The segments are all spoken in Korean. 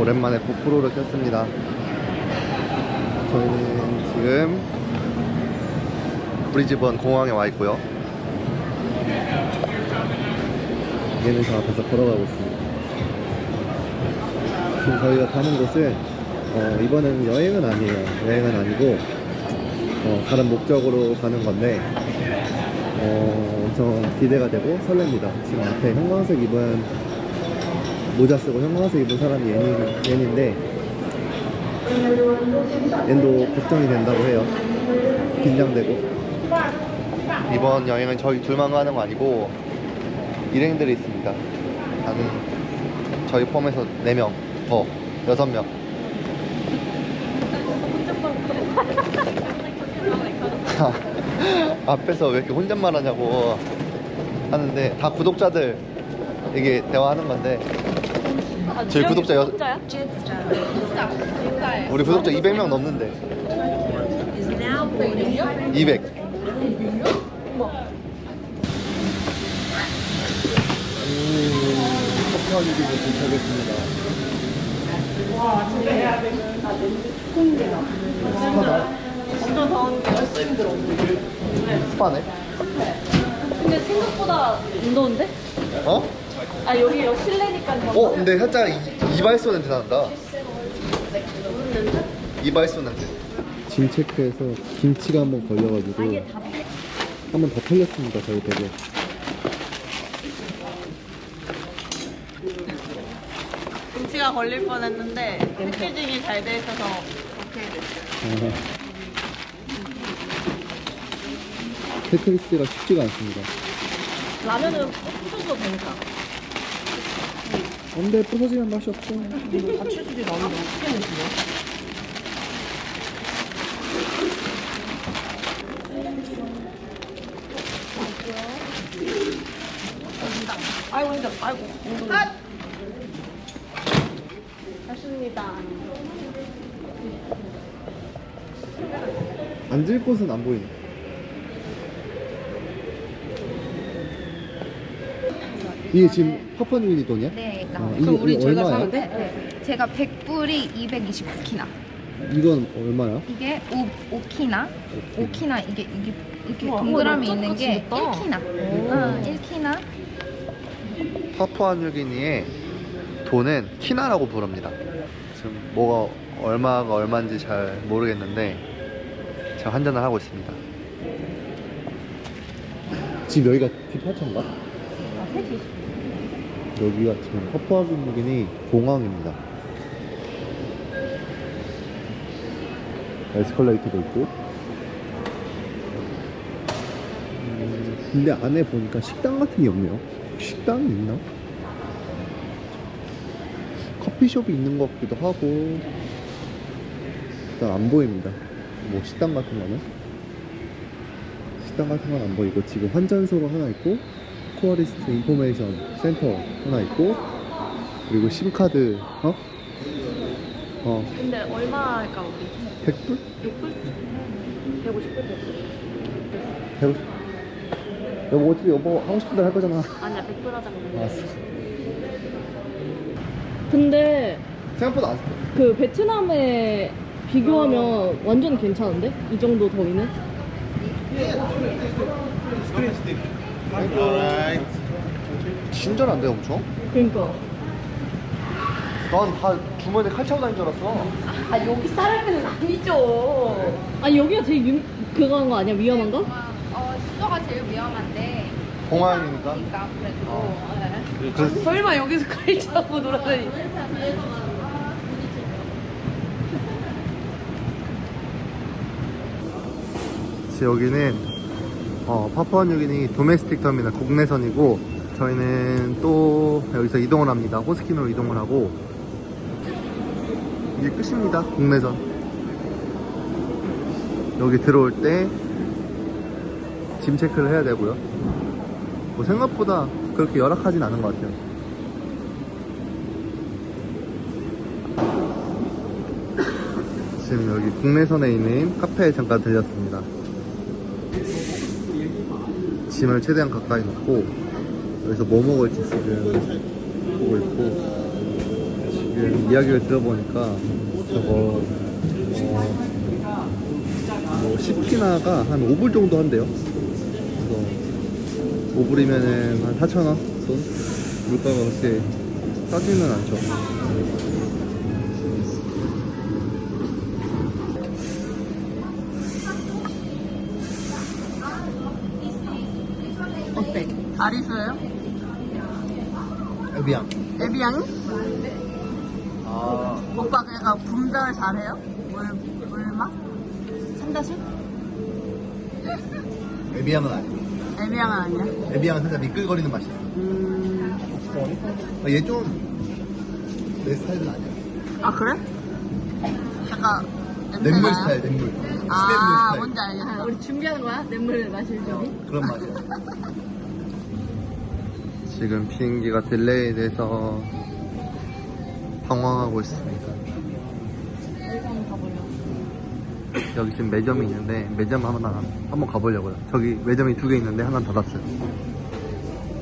오랜만에 고프로를 켰습니다. 저희는 지금 브리즈번 공항에 와 있고요. 얘는 저 앞에서 걸어가고 있습니다. 지금 저희가 가는 곳은 어, 이번에는 여행은 아니에요. 여행은 아니고 어, 다른 목적으로 가는 건데 어, 엄청 기대가 되고 설렙니다. 지금 앞에 형광색 입은 모자 쓰고 형광색 입은 사람이 얘니, 얘인데 얘도 걱정이 된다고 해요. 긴장되고 이번 여행은 저희 둘만 가는 거 아니고 일행들이 있습니다. 나는 저희 포함해서 4명, 더 6명. 앞에서 왜 이렇게 혼잣말 하냐고 하는데 다 구독자들 이게 대화하는 건데 저희 구독자 여? 우리 구독자 200명 넘는데 200 커피하기도 도착했습니다 스파다 완전 더운데 벌써 힘들어. 스파네 근데 생각보다 안 더운데? 어? 아 여기 여기 실내니까 더. 어 근데 살짝 이- 이발소 냄새 난다 이발소 냄새 짐 체크해서 김치가 한번 걸려가지고 한 번 더 털렸습니다 저희 댁에 김치가 걸릴 뻔했는데 패키징이 잘 돼 있어서 오케이 됐어요. 테트리스가 쉽지가 않습니다 라면은 부셔도 되니까. 근데 부서지면 맛이 없어 받쳐주지 않는데 어떻게 내시냐? 아이고 힘들어 아이고 아! 됐습니다 앉을 곳은 안 보이네 이게 지금 파파뉴기니 돈이야? 네, 어, 그럼 이게 우리 이거 저희가 얼마야? 사면 돼? 네. 제가 100불이 229키나. 이건 얼마야? 이게 5, 5키나. 오키나. 5키나 이게 이게 이렇게 우와, 동그라미 우와, 있는 게 똑같이 1키나. 어, 1키나. 파푸아뉴기니의 돈은 키나라고 부릅니다. 지금 뭐가 얼마가 얼마인지 잘 모르겠는데 제가 환전을 하고 있습니다. 지금 여기가 디파처인가? 여기가 지금 파푸아뉴기니 공항입니다. 에스컬레이터도 있고. 음, 근데 안에 보니까 식당 같은 게 없네요. 식당이 있나? 커피숍이 있는 것 같기도 하고 일단 안 보입니다 뭐 식당 같은 거는 식당 같은 건 안 보이고 지금 환전소가 하나 있고 코어리스트 인포메이션 센터 하나 있고 그리고 심카드 어? 어 근데 얼마 할까 우리? 100불? 6불? 150불? 100불 100불? 여보 어차피 여보 하고 싶은 대로 할 거잖아 아니야 100불 하자 그러면 알았어 근데 생각보다 안그 베트남에 비교하면 완전 괜찮은데? 이 정도 더위는? 친절한데 엄청? 그러니까 난 다 주머니에 칼 차고 다닌 줄 알았어 아 여기 사람은 아니죠 아니 여기가 제일 유, 그거 한 거 아니야? 위험한가? 어, 수도가 제일 위험한데. 공항이니까 그러니까 그래도 어. 네. 그래서 설마 여기서 칼 차고 놀아다니 여기는 어, 파푸아뉴기니 도메스틱 터미널 국내선이고 저희는 또 여기서 이동을 합니다. 호스키노로 이동을 하고 이게 끝입니다. 국내선. 여기 들어올 때 짐 체크를 해야 되고요. 뭐 생각보다 그렇게 열악하진 않은 것 같아요. 지금 여기 국내선에 있는 카페에 잠깐 들렸습니다. 짐을 최대한 가까이 놓고 여기서 뭐 먹을지 지금 보고 있고 지금 이야기를 들어보니까 저거 어, 뭐 10키나가 한 5불 정도 한대요. 그래서 5불이면은 한 4,000원 돈? 물가가 그렇게 싸지는 않죠. 다리수예요? 미안. 에비앙이? 아, 오빠 그러니까 분별 잘해요? 물, 물맛? 삼다수? 에비앙은 아니야. 에비앙은 아니야? 에비앙은 살짝 미끌거리는 맛이 있어. 음... 아, 얘좀 내 스타일은 아니야. 아 그래? 약간 냄새 냇물 나요? 스타일, 냇물. 아 시냇물 스타일. 뭔지 알겠어 우리 준비하는 거야? 냇물 마실 점. 그런 맛이야. 지금 비행기가 딜레이 돼서 방황하고 있습니다. 여기 지금 매점이 있는데 매점 하나 한번 가보려고요. 저기 매점이 두 개 있는데 하나 닫았어요.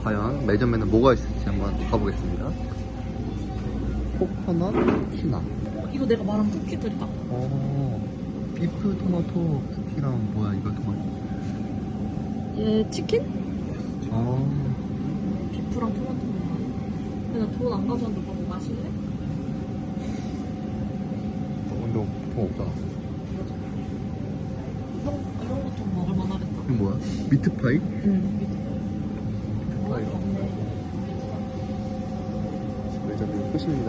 과연 매점에는 뭐가 있을지 한번 가보겠습니다. 코코넛 키나. 이거 내가 말한 쿠키들이다. 어, 비프 토마토 쿠키랑 뭐야 이거 토마토? 얘 치킨? 아. 비프랑 토마토. 내가 돈 안 가져왔는데 뭐 마실래? 근데 돈 없잖아. 이런, 이런 것도 먹을 만하겠다. 이거 뭐야? 미트파이? 응. 미트파이. 매점 이게 끝입니다.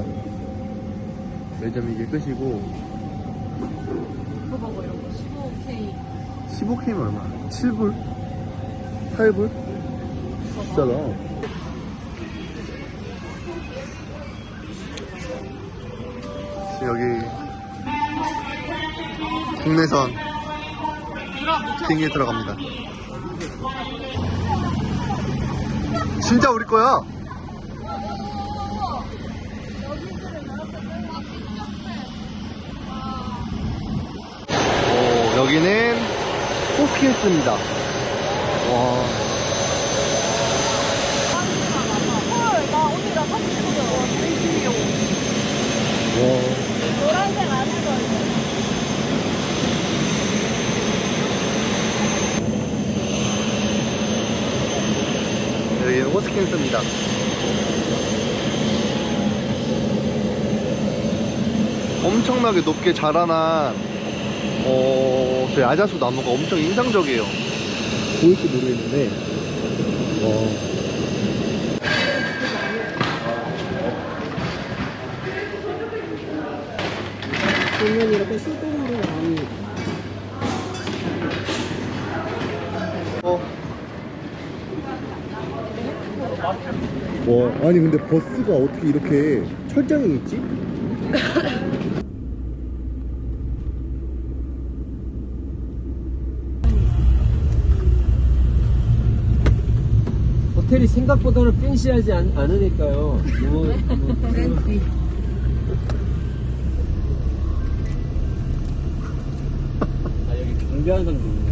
매점 이게 끝이고 이거 먹어, 이런 거. 15K. 15K면 얼마야? 7불? 8불? 비싸다. 여기 국내선 비행기에 들어갑니다. 진짜 우리 거야? 오, 여기는 포키스입니다. 와. 와. 노란색 안 해도 여기는 호스킨스입니다. 엄청나게 높게 자라난 어, 저 야자수 나무가 엄청 인상적이에요. 보일지 모르겠는데, 어. 보면 이렇게 수동으로 나옵니 어. 와, 아니 근데 버스가 어떻게 이렇게 철장에 있지? 호텔이 생각보다는 팬시하지 않, 않으니까요. 너무, 너무 팬